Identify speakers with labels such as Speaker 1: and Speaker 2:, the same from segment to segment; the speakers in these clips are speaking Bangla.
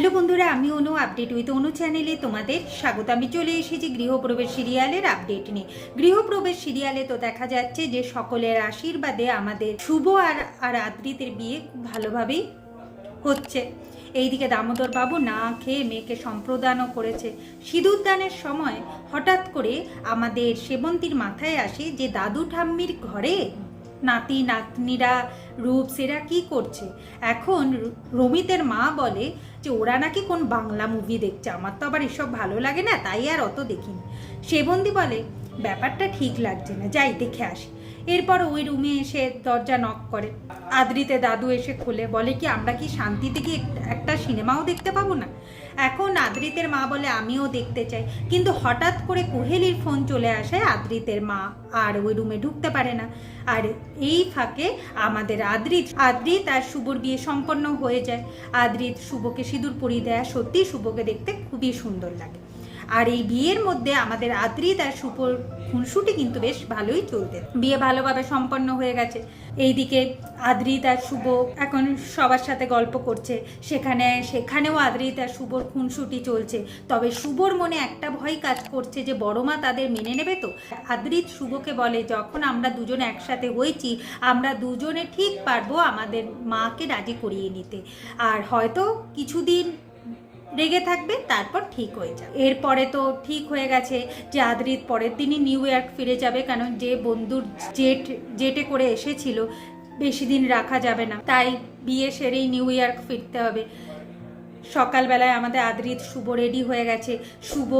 Speaker 1: হ্যালো বন্ধুরা, আমি অনু আপডেট উইথ অনু চ্যানেলে তোমাদের স্বাগত। আমি চলে এসেছি গৃহপ্রবেশ সিরিয়ালের আপডেট নিয়ে। গৃহপ্রবেশ সিরিয়ালে তো দেখা যাচ্ছে যে সকলের আশীর্বাদে আমাদের শুভ আর আর আদ্রিতের বিয়ে ভালোভাবেই হচ্ছে। এইদিকে দামোদর বাবু না খেয়ে মেয়েকে সম্প্রদানও করেছে। সিঁদুর দানের সময় হঠাৎ করে আমাদের সেবন্তীর মাথায় আসে যে দাদু ঠাম্মির ঘরে নাতি, নাতনিরা, রূপ, সেরা কি করছে? এখন রমিতের মা বলে যে, ওরা নাকি কোন বাংলা মুভি দেখছে। আমার তো আবার এসব ভালো লাগে না, তাই আর অত দেখিনি। সেবন্দি বলে, ব্যাপারটা ঠিক লাগছে না, যাই দেখে আসি। এরপর ওই রুমে এসে দরজা নক করে। আদ্রিতে দাদু এসে খুলে বলে কি, আমরা কি শান্তিতে কি একটা সিনেমাও দেখতে পাবো না? এখন আদ্রিতের মা বলে, আমিও দেখতে চাই। কিন্তু হঠাৎ করে কোহেলির ফোন চলে আসে আদ্রিতের মা আর ওই রুমে ঢুকতে পারে না। আর এই ফাঁকে আমাদের আদ্রিত আদ্রিত আর শুভর বিয়ে সম্পন্ন হয়ে যায়। আদ্রিত শুভকে সিঁদুর পরিয়ে দেয়। সত্যি শুভকে দেখতে খুবই সুন্দর লাগে। আর এই বিয়ের মধ্যে আমাদের আদ্রিত আর শুভর খুনসুটি কিন্তু বেশ ভালোই চলতে। বিয়ে ভালোভাবে সম্পন্ন হয়ে গেছে। এইদিকে আদ্রিত আর শুভ এখন সবার সাথে গল্প করছে। সেখানে, সেখানেও আদ্রিত আর শুভর খুনসুটি চলছে। তবে শুভর মনে একটা ভয় কাজ করছে যে বড় মা তাদের মেনে নেবে তো? আদ্রিত শুভকে বলে, যখন আমরা দুজনে একসাথে হয়েছি, আমরা দুজনে ঠিক পারব আমাদের মাকে রাজি করিয়ে নিতে। আর হয়তো কিছুদিন রেগে থাকবে, তারপর ঠিক হয়ে যাবে। এরপরে তো ঠিক হয়ে গেছে যে আদ্রিত পরের দিনই নিউ ইয়র্ক ফিরে যাবে, কারণ যে বন্ধুর জেট, জেটে করে এসেছিল, বেশি দিন রাখা যাবে না। তাই বিয়ে সেরেই নিউ ইয়র্ক ফিরতে হবে। সকালবেলায় আমাদের আদ্রিত শুভ রেডি হয়ে গেছে। শুভ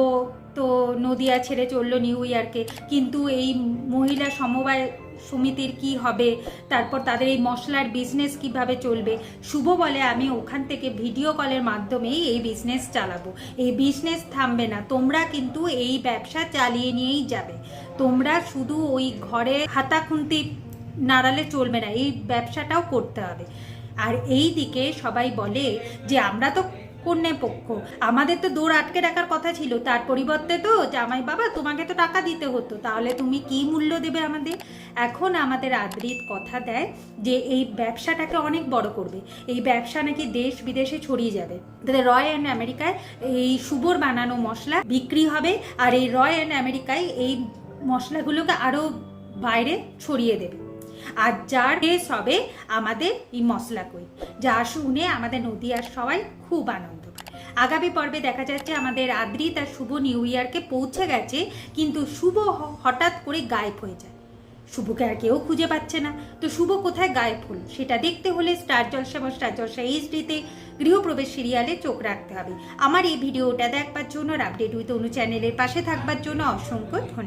Speaker 1: তো নদিয়া ছেড়ে চলল নিউ ইয়র্কে কিন্তু এই মহিলা সমবায় সমিতির কি হবে? তারপর তাদের এই মশলার বিজনেস কীভাবে চলবে? শুভ বলে আমি ওখান থেকে ভিডিও কলের মাধ্যমেই এই বিজনেস চালাবো। এই বিজনেস থামবে না। তোমরা কিন্তু এই ব্যবসা চালিয়ে নিয়েই যাবে। তোমরা শুধু ওই ঘরে হাতা খুন্তি নাড়ালে চলবে না। এই ব্যবসাটাও করতে হবে। আর এই দিকে সবাই বলে যে, আমরা তো কন্যা পক্ষ আমাদের তো দৌড় আটকে রাখার কথা ছিল। তার পরিবর্তে তো জামাই বাবা তোমাকে তো টাকা দিতে হতো। তাহলে তুমি কি মূল্য দেবে আমাদের? এখন আমাদের আদ্রিত কথা দেয় যে এই ব্যবসাটাকে অনেক বড় করবে। এই ব্যবসা নাকি দেশ বিদেশে ছড়িয়ে যাবে। তাহলে রয় অ্যান্ড আমেরিকায় এই শুভর বানানো মশলা বিক্রি হবে আর এই রয় অ্যান্ড আমেরিকায় এই মশলাগুলোকে আরও বাইরে ছড়িয়ে দেবে। আর যার টেস্ট হবে আমাদের এই মশলা কই, যা শুনে আমাদের নদীয়ার সবাই খুব আনন্দ পায়। আগামী পর্বে দেখা যাচ্ছে আমাদের আদ্রিত আর শুভ নিউ ইয়ারকে পৌঁছে গেছে, কিন্তু শুভ হঠাৎ করে গায়েব হয়ে যায়। শুভকে আর কেউ খুঁজে পাচ্ছে না। তো শুভ কোথায় গায়েব হল, সেটা দেখতে হলে স্টার জলসা বা স্টার জলসা এইচডিতে গৃহপ্রবেশ সিরিয়ালে চোখ রাখতে হবে। আমার এই ভিডিওটা দেখবার জন্য আর আপডেট উইথ অনু চ্যানেলের পাশে থাকবার জন্য অসংখ্য ধন্যবাদ।